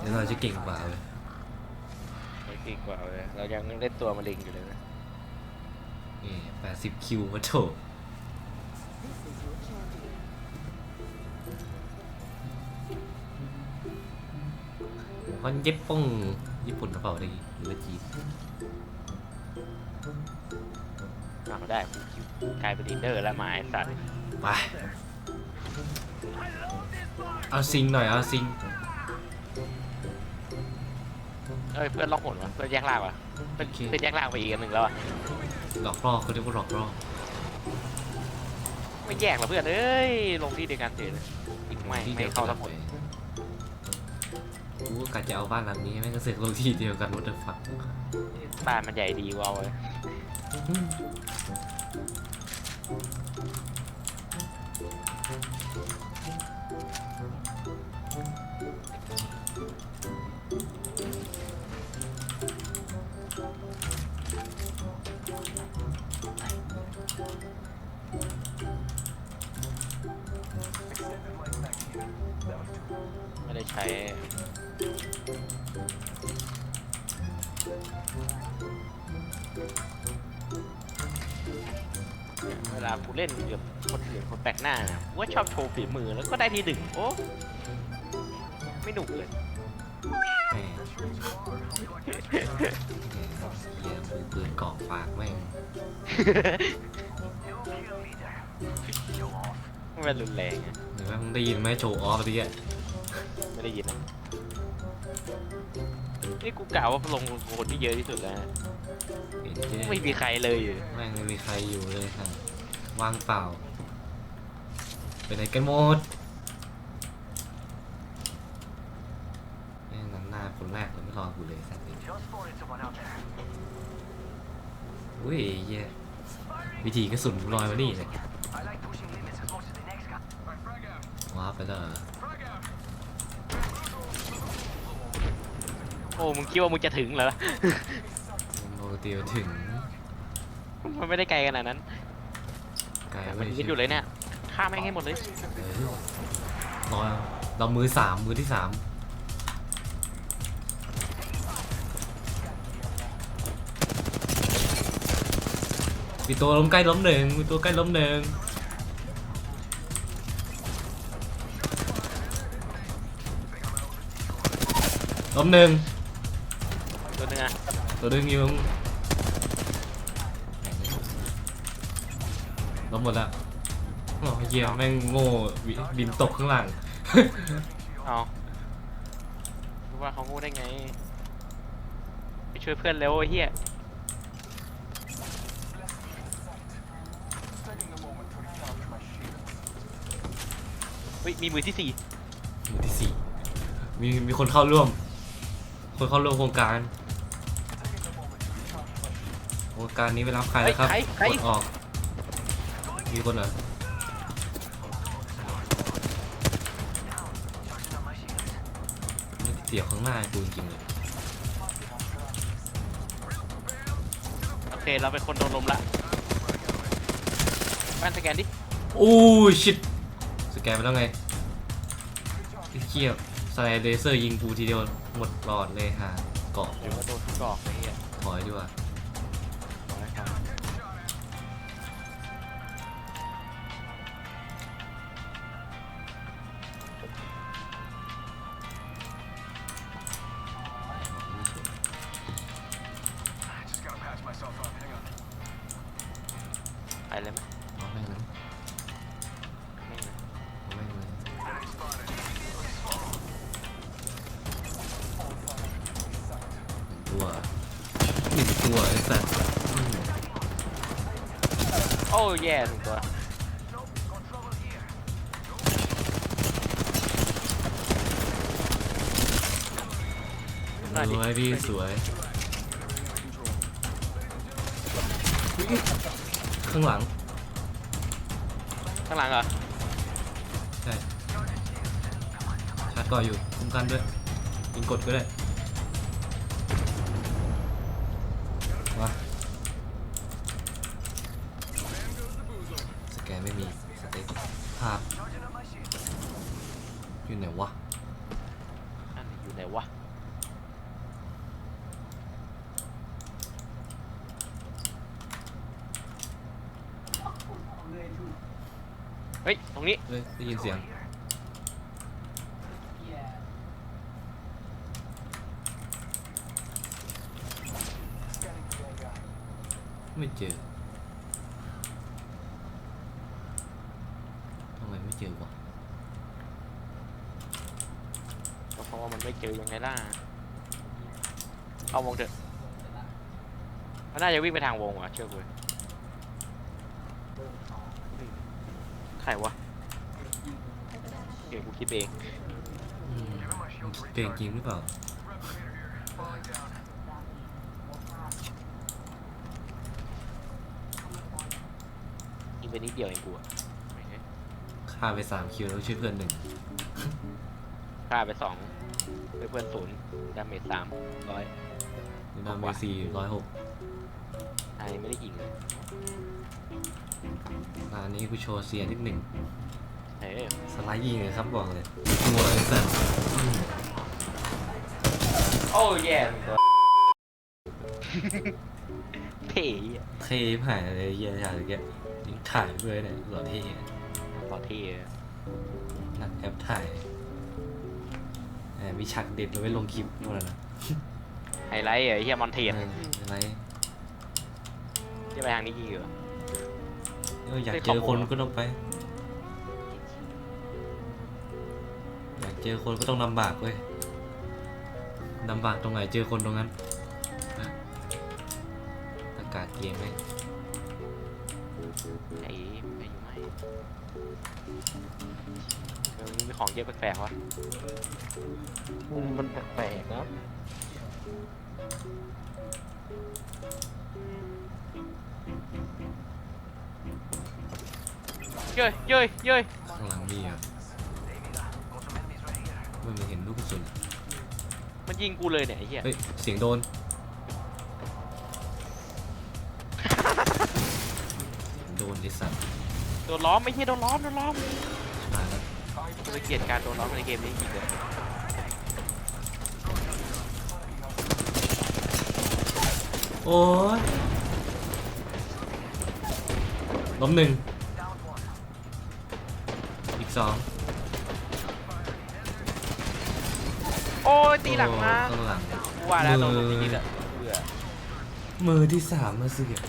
เดี๋ยวเราจะเก่งกว่าเลยไม่เก่งกว่าเลยเรายังเล่นตัวมาลิงอยู่เลยนะนี่แปดสิบคิวมาโถผมว่าเย็บป้องญี่ปุ่นหรือเปล่าดีหรือว่าจีนเอาได้กูคิวกลายเป็นลีดเดอร์แล้วหมาไอ้สัตว์ไป เอาซิงหน่อย เอาซิง เอ้ยเพื่อนล็อกหนวะเพื่อนแยกล่างวะเพื่อนเพื่อนแยกล่างไปอีกอันหนึ่งแล้วอะหลอกล่อเขาเรียกว่าหลอกล่อไม่แยกหรอเพื่อนเอ้ยลงที่เดียวกันเฉยเลยอีกไม่ที่ไม่ดียวเข้าทั้งหมดลยกูก็กะจะเอาบ้านหลังนี้แม่งก็เสือกลงที่เดียวกันวัตถุฟักบ้านมันใหญ่ดีว้าวเว้ย ไม่ได้ใช้ เวลากูเล่นกับคนอื่นคนแปลกหน้านะกูว่าชอบโชว์ฝีมือแล้วก็ได้ที่หนึ่งโอ้ไม่หนุกเลย แม่เหี้ยมือปืนกรอกปากแม่ง ไม่รุนแรงอะหรือว่ามึงได้ยินไหมโชว์ออฟอะไรเงี้ยไม่ได้ยินนะนี่กูกล่าวว่าลงคนที่เยอะที่สุดแล้วนะเห็นเจ๊ไม่มีใครเลยอยู่แม่งไม่มีใครอยู่เลยค่ะว่างเปล่าไปไหนกันหมดแม่งนำหน้าคนแรกเลยไม่รอกูเลยสัตว์เลย Just spotted someone out there. อุ้ยเหี้ยวิธีกระสุนกูลอยมานี่เลย ไปแล้วเหรอ Frag out. โอ้มึงคิดว่ามึงจะถึงเหรอ ปกติมันถึงมันไม่ได้ไกลขนาดนั้นไกลมันไม่ยืดอยู่เลยเนี่ยฆ่าแม่งให้หมดเลยเออรอเรามือสามมือที่สามมีตัวล้มใกล้ล้มหนึ่งมีตัวใกล้ล้มหนึ่ง ล้มหนึ่งตัวหนึงอะตัวดึงอยู่ล้มหมดแล้วโอ้เหี้ยแม่งโง่บิบินตกข้างหลัง เอารู้ว่าเขางูได้ไง ไปช่วยเพื่อนเร็วไอ้เหี้ย Taking a moment to recharge my shield. เฮ้ยมีมือที่สี่หมู่ที่สี่มีมีคนเข้าร่วม คนเข้าร่วมโครงการ Taking a moment to recharge my shield. โครงการนี้ไปรับใครแล้วครับใครใครกดออก มีคนเหรอ Charging on my shield. ไม่เสียวข้างหน้ากูจริงๆเลยโอเค เราเป็นคนโดนลมละบ้านสแกนดิ โอ้ชิตสแกนไปแล้วไงไอ้เกียบสไลด์เลเซอร์ยิงกูทีเดียว หมดหลอดเลยฮะเกาะหรือว่าโดนทุกดอกไอ้เหี้ยถอยดีกว่า แย่ถูกตัว Nope, got trouble here. น่าสดิวยพี่สวย ข้างหลัง ข้างหลังเหรอ ใช่ชาร์จก่ออยู่คุ้มกันด้วยยิงกดก็ได้ แกนไม่มีสเต็กภาพ Charging on my shield. อยู่ไหนวะไหนวะเฮ้ย ตรงนี้ เฮ้ยได้ยินเสียง ไม่เจอทำไมไม่ เจอวะก็เพราะว่ามันไม่เจอยังไงล่ะเอาวงเถอะมันน่าจะวิ่งไปทางวงว่ะเชื่อกูใครวะเดี๋ยวกูคิดเองอืมเปลี่ยนจริงหรือเปล่า ยิงไปนิดเดียวเองกูอะไม่ใช่ ฆ่าไปสามคิวแล้วช่วยเพื่อนหนึ่งฆ่าไปสองเพื่อนศูนย์ดาเมจสามร้อยดูดาเมจสี่ร้อยหกไอ้ไม่ได้ยิงเลยอันนี้กูโชว์เสียนิดหนึ่งเฮ้ยสไลด์ยิงเลยครับบอกเลยตัวไอ้สัสอืมโอ้แย่เท่อะเท่ผ่านเลยเยี่ยชาติแกยิงถ่ายด้วยเนี่ยหล่อเท่ ต่อเท่อะนักแอปถ่ายแหมมีฉากเด็ดเอาไว้ลงคลิปนู่นนะไฮไลท์อะไอ้เฮียมอนเทียนเอออะไรที่ไปทางนี้ยิงอยู่อะเอออยากได้เจข้ออมูลคนเหรอก็ต้องไป อยากเจอคนก็ต้องลำบากเว้ยลำบากตรงไหนเจอคนตรงนั้นนะอากาศเย็นไหม ไอ้ไม่อ ยู่ไหมเออมีของเยอะแปลกๆวะมุมมันแปลกๆนะเย้ยเย้ยเย้ยข้างหลังนี่อะไม่เห็นลูกกระสุนมันยิงกูเลยเนี่ยไอ้เหี้ยเฮ้ย เสียงโดน โดนไอ้สัตว์ โดนล้อมไม่ใช่โดนล้อมโดนล้อมมาแล้วกูจะเกลียดการโดนล้อมในเกมนี้จริงเลยโอ้ยล้มหนึ่งอีกสองโอ้ยตีหลังมาโอ้ข้างหลัง กูว่าแล้วโดนมือตรงนี้แหละเบื่อ มือที่สามมาเสือก